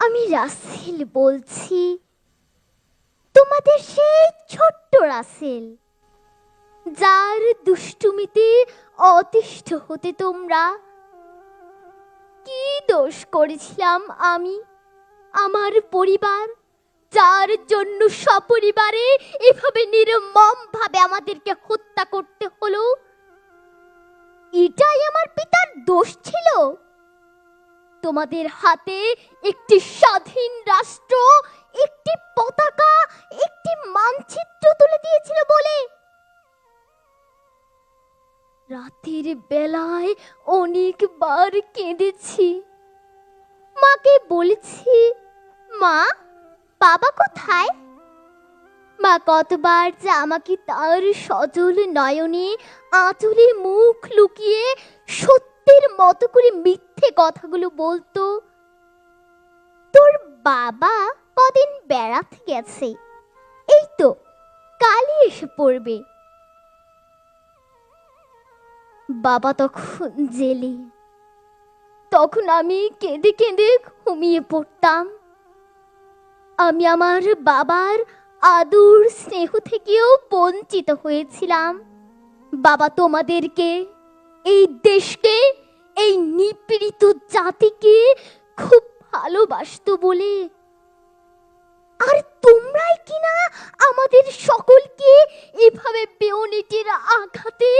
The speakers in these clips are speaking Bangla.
আমি রাসেল বলছি। তোমাদের সেই ছোট্ট রাসেল, যার দুষ্টুমিতে অতিষ্ঠ হতে তোমরা কি দোষ করেছিলাম আমি? আমার পরিবার, যার জন্য সপরিবারে এভাবে নির্মম ভাবে আমাদেরকে হত্যা করতে হলো, এটাই আমার পিতার দোষ ছিল। তোমাদের হাতে একটি স্বাধীন রাষ্ট্র, একটি পতাকা, একটি মানচিত্র তুলে দিয়েছিল বলে। রাতের বেলায় অনেকবার কেঁদেছি। মাকে বলেছি, মা, বাবা কোথায়? মা কতবার যে আমাকে তার সজল নয়নে আঁচলে মুখ লুকিয়ে সত্যের মতো করে মিথ্যে কথাগুলো বলতো। তোর বাবা কদিন বেড়াতে গেছে। এই তো, কালই এসে পড়বে। বাবা তখন জেলে। তখন আমি কেঁদে কেঁদে ঘুমিয়ে পড়তাম। আমি আমার বাবার আদর স্নেহ থেকেও বঞ্চিত হয়েছিলাম। বাবা তোমাদেরকে এই দেশকে, এই নিপীড়িত জাতিকে খুব ভালোবাসতো বলে। আর তোমরাই কিনা আমাদের সকলকে এভাবে বেউনিটের আঘাতে,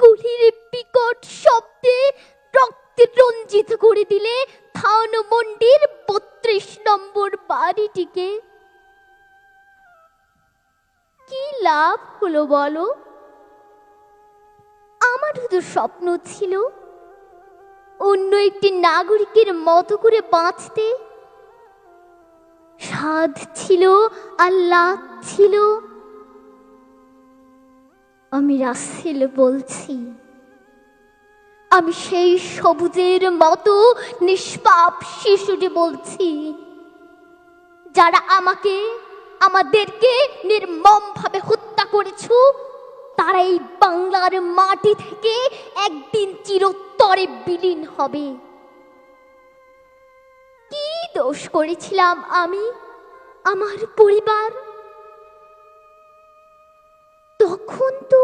গুলির বিকট শব্দে রক্তে রঞ্জিত করে দিলে থানমন্ডির বত্রিশ নম্বর বাড়িটিকে? কি লাভ হলো বলো? আমারও তো স্বপ্ন ছিল অন্য একটি নাগরিকের মতো করে বাঁচতে। স্বাদ ছিল আল্লাহ ছিল। আমি রাসেল বলছি, আমি সেই সবুজের মতো নিষ্পাপ শিশুটি বলছি, যারা আমাকে, আমাদেরকে নির্মমভাবে হত্যা করেছ। তারা এই বাংলার মাটি থেকে একদিন চিরতরে বিলীন হবে। কি দোষ করেছিলাম আমি, আমার পরিবার? তখন তো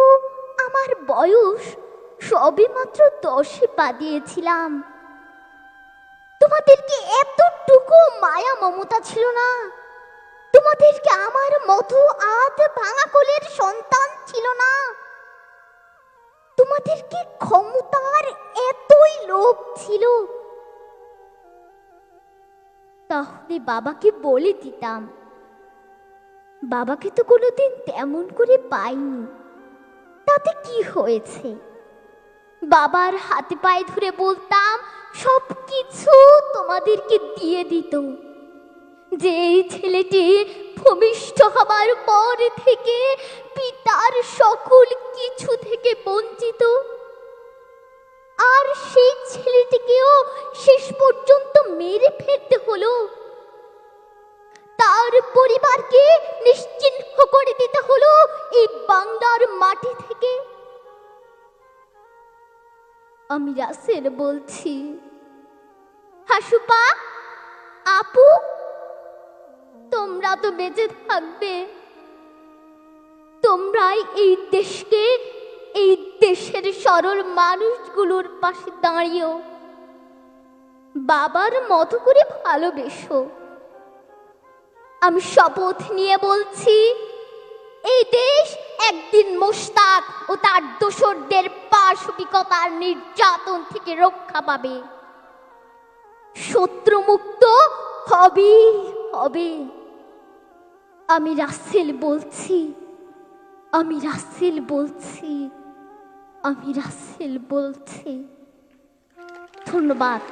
আমার বয়স সবে মাত্র দশে পা দিয়েছিলাম। তোমাদেরকে এতটুকু মায়া মমতা ছিল না? তোমাদেরকে আমার মতো আধ ভাঙা কোলের সন্তান ছিল না। তোমাদেরকে ক্ষমতার এতই লোভ ছিল? তাহলে বাবাকে বলে দিতাম। বাবাকে তো কোনোদিন তেমন করে পাইনি। তাতে কি হয়েছে? বাবার হাতে পায়ে ধরে বলতাম সব কিছু তোমাদেরকে দিয়ে দিত। যে এই ছেলেটি ভূমিষ্ঠ হবার পর থেকে পিতার সকল কিছু থেকে বঞ্চিত, আর সেই ছেলেটিকেও শেষ পর্যন্ত মেরে ফেলতে হলো। তার পরিবারকে নিশ্চিহ্ন করে দিতে হলো এই বাংলার মাটি থেকে। আমি রাসেল বলছি, হাসুপা, আপু তোমরা তো বেঁচে থাকবে। তোমরাই এই দেশকে, এই দেশের সরল মানুষগুলোর পাশে দাঁড়িয়েও বাবার মতো করে ভালোবেসো। আমি শপথ নিয়ে বলছি, এই দেশ একদিন মোস্তাক ও তার দোসরদের পাশবিকতার নির্যাতন থেকে রক্ষা পাবে। শত্রুমুক্ত হবে হবে আমি রাসেল বলছি আমি রাসেল বলছি আমি রাসেল বলছি। ধন্যবাদ।